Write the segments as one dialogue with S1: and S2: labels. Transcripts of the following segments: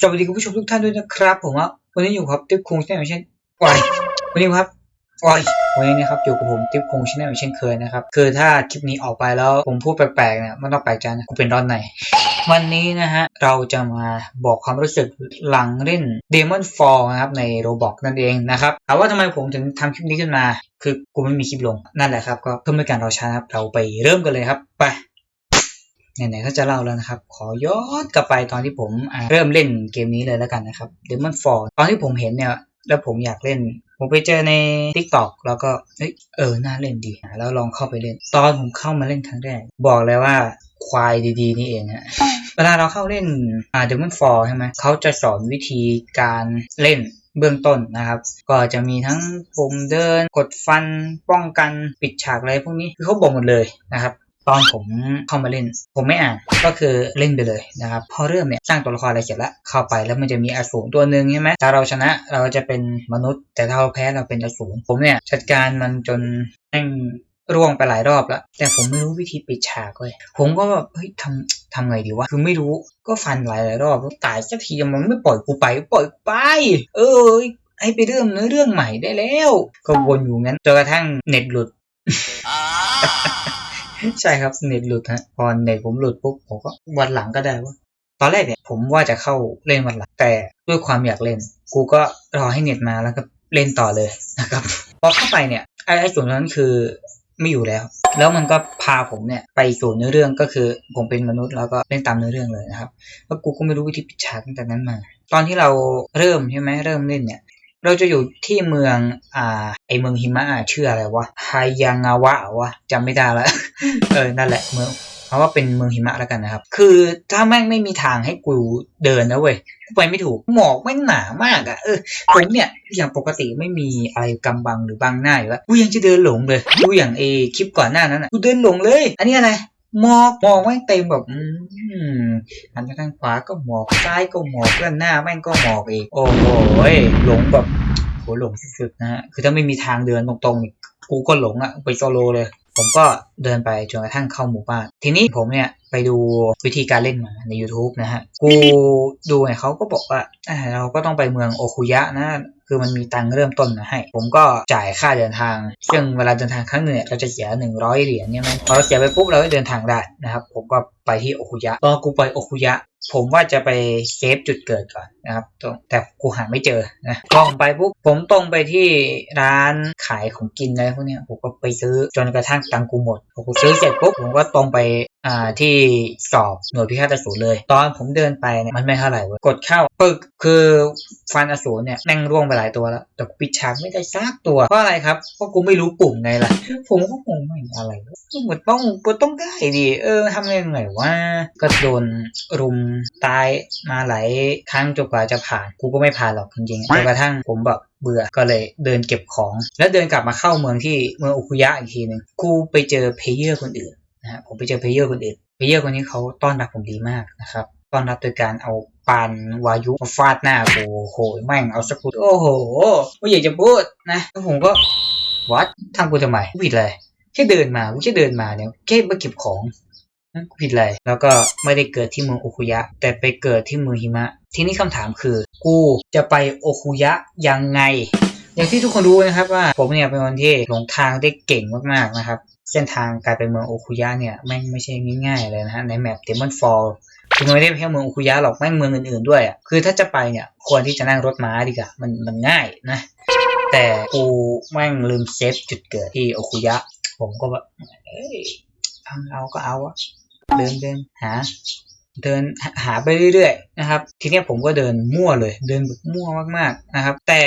S1: สวัสดีคุณผู้ชมทุกท่านด้วยนะครับผมว่าวันนี้อยู่ครับติ๊บคงชแนลเช่นวายวันนี้ครับวายวันนี้นะครับอยู่กับผมติ๊บคงชแนลเช่นเคยนะครับคือถ้าคลิปนี้ออกไปแล้วผมพูดแปลกๆเนี่ยไม่ต้องแปลกใจนะกูเป็นร้อนในวันนี้นะฮะเราจะมาบอกความรู้สึกหลังเล่น Demon Fall นะครับใน Roblox นั่นเองนะครับถามว่าทำไมผมถึงทำคลิปนี้ขึ้นมา คือกูไม่มีคลิปลงนั่นแหละครับก็เพื่อไม่ให้การรอช้าครับเราไปเริ่มกันเลยครับไป ไหนๆก็จะเล่าแล้วนะครับ ขอย้อนกลับไปตอนที่ผมเริ่มเล่นเกมนี้เลยแล้วกันนะครับ Demon Fall ตอนที่ผมเห็นเนี่ย แล้วผมอยากเล่น ผมไปเจอใน TikTok แล้วก็เอ้ยเออน่าเล่นดี แล้วลองเข้าไปเล่น ตอนผมเข้ามาเล่นครั้งแรก บอกเลยว่าควายดีๆ นี่เองฮะเวลาเราเข้าเล่นอ่า Demon Fall ใช่ไหมเขาจะสอนวิธีการเล่นเบื้องต้นนะครับ ก็จะมีทั้งปุ่มเดิน กดฟัน ป้องกัน ปิดฉากอะไรพวกนี้ คือเขาบอกหมดเลยนะครับ ตอนผมเข้ามาเล่น ผมไม่อ่านก็คือเล่นไปเลยนะครับพอเริ่มเนี่ยสร้างตัวละครอะไรเสร็จแล้วเข้าไปแล้วมันจะมีอสูรตัวหนึ่งใช่ไหมถ้าเราชนะเราจะเป็นมนุษย์ แต่ถ้าเราแพ้เราเป็นอสูรผมเนี่ยจัดการมันจนแม่งร่วงไปหลายรอบแล้ว แต่ผมไม่รู้วิธีปิดฉากเลย ผมก็แบบเฮ้ยทำทำไงดีวะคือไม่รู้ก็ฟันหลายหลายรอบตายสักทีมันไม่ปล่อยกูไปปล่อยไป เออให้ไปเริ่มเนื้อเรื่องใหม่ได้แล้ว ก็วนอยู่งั้นจนกระทั่งเน็ตหลุด ใช่ครับเน็ตหลุดฮะพอเน็ตผมหลุดปุ๊บผมก็วันหลังก็ได้ว่าตอนแรกเนี่ยผมว่าจะเข้าเล่นวันหลังแต่ด้วยความอยากเล่น กูก็รอให้เน็ตมาแล้วก็เล่นต่อเลยนะครับพอเข้าไปเนี่ยไอ้ไอ้ส่วนนั้นคือไม่อยู่แล้ว แล้วมันก็พาผมเนี่ยไปสู่เนื้อเรื่องก็คือผมเป็นมนุษย์แล้วก็เล่นตามเนื้อเรื่องเลยนะครับแล้วกูก็ไม่รู้วิธีปิดฉากตั้งแต่นั้นมา ตอนที่เราเริ่มใช่ไหมเริ่มเล่นเนี่ย เราจะอยู่ที่เมือง อ่า ไอเมืองหิมะอะชื่ออะไรวะไฮยังาวะวะจำไม่ได้ละเออ นั่นแหละเมืองเพราะว่าเป็นเมืองหิมะแล้วกันนะครับ คือถ้าแม่งไม่มีทางให้กูเดินนะเว้ยกูไปไม่ถูก หมอกแม่งหนามากอะเออ ผมเนี่ยอย่างปกติไม่มีอะไรกำบังหรือบังหน้าอยู่แล้ว กูยังจะเดินหลงเลย กูอย่างเอคลิปก่อนหน้านั้นอะ กูเดินหลงเลย อันนี้อะไร หมอกหมอกแม่งเต็มแบบอืมหันไปทางขวาก็หมอกซ้ายก็หมอกด้านหน้าแม่งก็หมอกอีกโอ้โหหลงแบบโหหลงสุดๆนะฮะคือถ้าไม่มีทางเดินตรงๆนี่กูก็หลงอะไปโซโลเลย ผมก็เดินไปจนกระทั่งเข้าหมู่บ้าน ทีนี้ผมเนี่ยไปดูวิธีการเล่นมาใน YouTube นะฮะ กูดูเนี่ยเขาก็บอกว่าเราก็ต้องไปเมืองโอคุยะนะคือมันมีตังเริ่มต้นมาให้ ผมก็จ่ายค่าเดินทาง ซึ่งเวลาเดินทางครั้งหนึ่งเนี่ยเราจะเสีย100เหรียญเนี่ยไหมพอเราเสียไปปุ๊บเราก็เดินทางได้นะครับ ผมก็ไปที่โอคุยะตอนกูไปโอคุยะ ผมว่าจะไปเซฟจุดเกิดก่อนนะครับแต่กูหาไม่เจอนะพอผมไปปุ๊บผมตรงไปที่ร้านขายของกินอะไรพวกนี้ผมก็ไปซื้อจนกระทั่งตังกูหมดพอกูซื้อเสร็จปุ๊บผมก็ตรงไปอ่าที่สอบหน่วยพิฆาตอสูรเลย ตอนผมเดินไปเนี่ยมันไม่เท่าไหร่เว้ยกดเข้าปึกคือฟันอสูรเนี่ยแม่งร่วงไปหลายตัวแล้วแต่กูปิดฉากไม่ได้ซักตัว เพราะอะไรครับเพราะกูไม่รู้ปุ่มไงล่ะ ผมก็งงไม่อะไรวะมันต้องมันต้องได้ดิเออทำไงไงว่าก็โดนรุมตายมาหลายครั้งจนกว่าจะผ่าน กูก็ไม่ผ่านหรอกจริงๆจนกระทั่งผมแบบเบื่อก็เลยเดินเก็บของ แล้วเดินกลับมาเข้าเมืองที่เมืองอุคุยะอีกทีหนึ่งกูไปเจอเพลเยอร์คนอื่นนะฮะผมไปเจอเพลเยอร์คนอื่นเพลเยอร์คนนี้เขาต้อนรับผมดีมากนะครับต้อนรับโดยการเอา ปานวายุมาฟาดหน้ากูโหแม่งเอาสักกูโอ้โหไม่อยากจะพูดนะแล้วผมก็วัดทำกูทำไมกูผิดเลยแค่เดินมากูแค่เดินมาเนี่ยแค่มาเก็บของกูผิดเลยแล้วก็ไม่ได้เกิดที่เมืองโอคุยะ แต่ไปเกิดที่เมืองหิมะ ทีนี้คำถามคือ กูจะไปโอคุยะยังไง อย่างที่ทุกคนรู้นะครับว่า ผมเนี่ยเป็นคนที่หลงทางได้เก่งมากๆนะครับ เส้นทางการไปเมืองโอคุยะเนี่ยแม่งไม่ใช่ง่ายๆเลยนะฮะในแมปเดมอนฟอล คือมันไม่ได้แค่เมืองโอคุยะหรอกแม่งเมืองอื่นๆด้วยอะคือถ้าจะไปเนี่ยควรที่จะนั่งรถม้าดีกว่ามันมันง่ายนะ แต่กูแม่งลืมเซฟจุดเกิดที่โอคุยะ ผมก็แบบเอ้ยเอาก็เอาอะเดินเดินหาเดินหาไปเรื่อยๆนะครับ ทีเนี้ยผมก็เดินมั่วเลย เดินแบบมั่วมากๆนะครับ แต่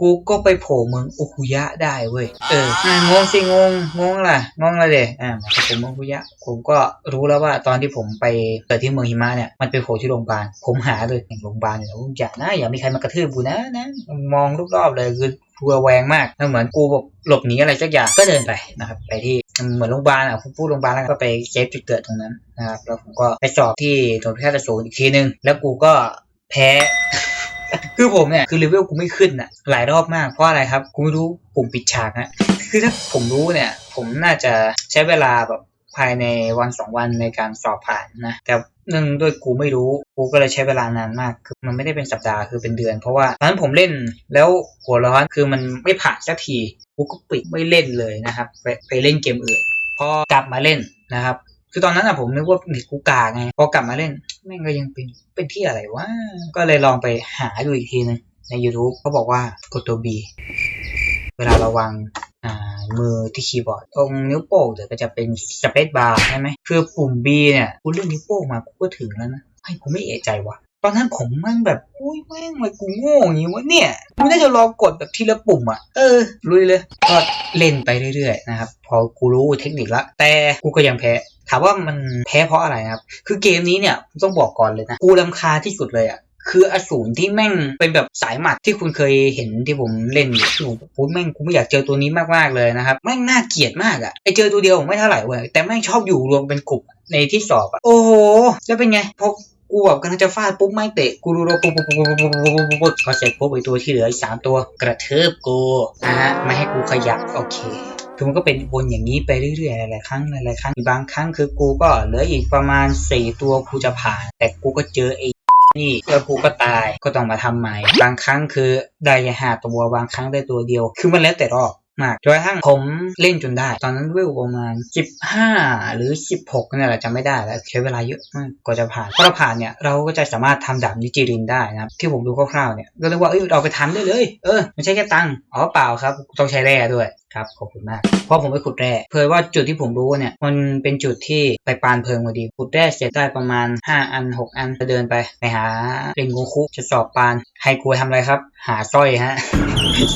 S1: กูก็ไปโผล่เมืองโอคุยะได้เว้ย เอออะงงสิงง งงล่ะ งงละเดอ่าผมเมืองโอคุยะ ผมก็รู้แล้วว่าตอนที่ผมไปเกิดที่เมืองหิมะเนี่ย มันไปโผล่ที่โรงพยาบาล ผมหาเลยอย่างโรงพยาบาลเนี่ยอย่านะอย่ามีใครมากระทืบกูนะนะ มองรอบๆเลยคือกูระแวงมากแล้วเหมือนกูแบบหลบหนีอะไรสักอย่าง ก็เดินไปนะครับ ไปที่เหมือนโรงพยาบาลอะผมพูดโรงพยาบาลแล้วก็ไปเซฟจุดเกิดตรงนั้นนะครับ แล้วผมก็ไปสอบที่โรงพยาบาลสูอีกทีนึง แล้วกูก็แพ้ คือผมเนี่ยคือเลเวลกูไม่ขึ้นอะ หลายรอบมากเพราะอะไรครับกูไม่รู้ปุ่มปิดฉากฮะคือถ้าผมรู้เนี่ย ผมน่าจะใช้เวลาแบบภายในวันสองวันในการสอบผ่านนะ แต่เนื่องด้วยกูไม่รู้กูก็เลยใช้เวลานานมากคือมันไม่ได้เป็นสัปดาห์คือเป็นเดือน เพราะว่าตอนนั้นผมเล่นแล้วหัวร้อนคือมันไม่ผ่านสักทีกูก็ปิดไม่เล่นเลยนะครับ ไปไปเล่นเกมอื่น พอกลับมาเล่นนะครับ คือตอนนั้นอะผมนึกว่าเด็กกูกาไงพอกลับมาเล่น แม่งก็ยังเป็นเป็นที่อะไรวะ ก็เลยลองไปหาดูอีกทีนึงใน YouTube เขาบอกว่ากดตัว B เวลาระวังอ่ามือที่คีย์บอร์ด ตรงนิ้วโป้งเดี๋ยวก็จะเป็นสเปซบาร์ใช่ไหมคือปุ่ม B เนี่ยกูเลื่อนนิ้วโป้งมากูก็ถึงแล้วนะไอ้กูไม่เอะใจวะ ตอนนั้นผมมันแบบอุ้ยแม่งไมกูโง่อย่างงี้วะเนี่ยกูน่าจะลอกดแบบทีละปุ่มอะ เออลุยเลย ก็เล่นไปเรื่อยๆนะครับ พอกูรู้เทคนิคละ แต่กูก็ยังแพ้ ถามว่ามันแพ้เพราะอะไรครับ คือเกมนี้เนี่ยต้องบอกก่อนเลยนะ กูรำคาที่สุดเลยอะคืออสูรที่แม่งเป็นแบบสายหมัดที่คุณเคยเห็นที่ผมเล่นอยู่ผมแม่งกูไม่อยากเจอตัวนี้มากๆเลยนะครับแม่งน่าเกลียดมากอะ่ะไอเจอตัวเดียวไม่เท่าไหร่เว้ยแต่แม่งชอบอยู่รวมเป็นกลุ่มในที่สอบอะ่ะโอ้โหแล้วเป็นไงพอ กูแบบกำลังจะฟาดปุ๊บไม่เตะกูรู้ๆปุ๊บปุ๊บปุ๊บปุ๊บปุ๊บปุ๊บปุ๊บปุ๊บพอเสร็จปุ๊บไอตัวที่เหลืออีกสามตัวกระเทิบกูนะฮะไม่ให้กูขยับโอเคคือมันก็เป็นวนอย่างนี้ไปเรื่อยๆ หลายๆครั้งหลายๆครั้งบางครั้งคือกูก็เหลืออีกประมาณสี่ตัวกูจะผ่าน แต่กูก็เจอไอ้นี่แล้วกูก็ตายก็ต้องมาทำใหม่ บางครั้งคือได้แค่ห้าตัวบางครั้งได้ตัวเดียว คือมันแล้วแต่รอบ มากจนกระทั่งผมเล่นจนได้ ตอนนั้นเวลประมาณ 15 หรือ 16นี่นแหละจำไม่ได้แล้วใช้เวลาเยอะมากกว่าจะผ่านพอเราผ่านเนี่ยเราก็จะสามารถทำดาบนิจิรินได้นะครับที่ผมดูคร่าวๆเนี่ยก็เรียกว่าเอ้ยเราไปทำได้เลยเออไม่ใช่แค่ตังค์อ๋อเปล่าครับ ต้องใช้แร่ด้วยครับขอบคุณมากเพราะผมไปขุดแร่เพื่อว่าจุดที่ผมรู้เนี่ยมันเป็นจุดที่ไปปานเพลิงพอดีขุดแร่เสร็จได้ประมาณ 5 อัน 6 อันจะเดินไปไปหาเรนโงคุจะสอบปานให้กูทำอะไรครับ หาสร้อยฮะ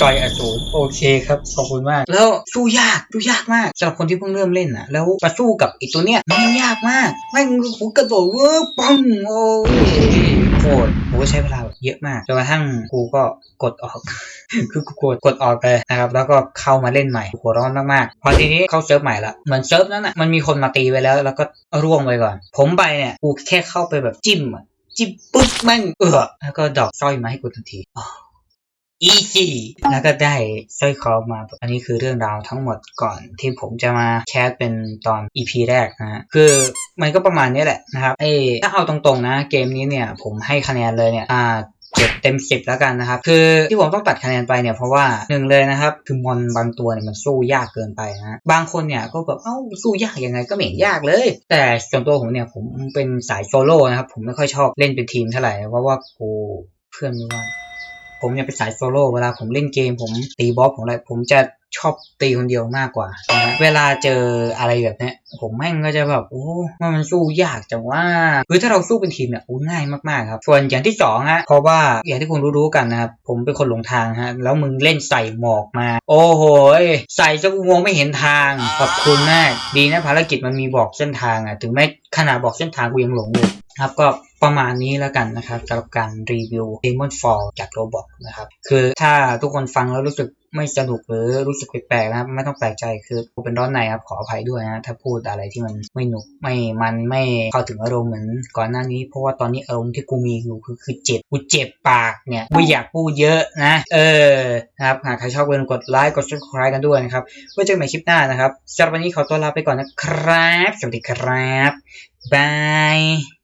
S1: สร้อยอสูรโอเคครับ ขอบคุณมาก แล้วสู้ยากสู้ยากมากสำหรับคนที่เพิ่งเริ่มเล่นอะแล้วมาสู้กับอีกตัวเนี้ยมันยากมากแม่งหูกระโดดเวอร์ปังโอ้ยโคตรผมก็ใช้เวลาแบบเยอะมากจนกระทั่งกูก็กดออก คือกูกดกดออกไปนะครับ แล้วก็เข้ามาเล่นใหม่หัวร้อนมากๆพอทีนี้เข้าเซิร์ฟใหม่ละเหมือนเซิร์ฟนั้นอะมันมีคนมาตีไว้แล้ว แล้วก็ร่วงไปก่อน ผมไปเนี่ยกูแค่เข้าไปแบบจิ้มอะ จิบปึ๊บแม่งเออแล้วก็ดอกสร้อยมาให้กูทันทีอีซี่แล้วก็ได้สร้อยคอมา อันนี้คือเรื่องราวทั้งหมดก่อนที่ผมจะมาแคสเป็นตอน EP แรกนะฮะคือมันก็ประมาณนี้แหละนะครับเอ้ถ้าเอาตรงๆนะ เกมนี้เนี่ยผมให้คะแนนเลยเนี่ยอ่า เจ็ดเต็มสิบแล้วกันนะครับ คือที่ผมต้องตัดคะแนนไปเนี่ยเพราะว่าหนึ่งเลยนะครับ คือมอนบางตัวเนี่ยมันสู้ยากเกินไปนะบางคนเนี่ยก็แบบเอ้าสู้ยากยังไงก็ไม่เห็นยากเลย แต่ส่วนตัวผมเนี่ยผมเป็นสายโซโล่นะครับ ผมไม่ค่อยชอบเล่นเป็นทีมเท่าไหร่เพราะว่ากูเพื่อนไม่ว่าง ผมเนี่ยเป็นสายโซโล่เวลาผมเล่นเกม ผมตีบอสผมอะไรผมจะชอบตีคนเดียวมากกว่า เวลาเจออะไรแบบเนี้ย ผมแม่งก็จะแบบโอ้มันสู้ยากจังว่าคือถ้าเราสู้เป็นทีมเนี่ยโอ้ง่ายมากๆครับ ส่วนอย่างที่สองฮะเพราะว่าอย่างที่คุณรู้ๆกันนะครับผมเป็นคนหลงทางฮะแล้วมึงเล่นใส่หมอกมา โอ้โหใส่ซะกูมองไม่เห็นทางขอบคุณมากดีนะภารกิจมันมีบอกเส้นทางอะถึงแม้ขนาดบอกเส้นทางกูยังหลงเลย ครับก็ประมาณนี้แล้วกันนะครับสำหรับการรีวิว Demon Fall จากโรบอกนะครับ คือถ้าทุกคนฟังแล้วรู้สึกไม่สนุกหรือรู้สึกแปลกๆนะครับ ไม่ต้องแปลกใจคือผมเป็นร้อนในครับขออภัยด้วยนะถ้าพูดอะไรที่มันไม่หนุกไม่มันไม่เข้าถึงอารมณ์เหมือนก่อนหน้านี้ เพราะว่าตอนนี้อารมณ์ที่กูมีอยู่คือคือเจ็บกูเจ็บปากเนี่ยไม่อยากพูดเยอะนะ เออนะครับหากใครชอบก็อย่าลืมกดไลค์กด subscribe กันด้วยนะครับไว้เจอกันใหม่คลิปหน้านะครับสำหรับวันนี้ขอตัวลาไปก่อนนะครับ สวัสดีครับบาย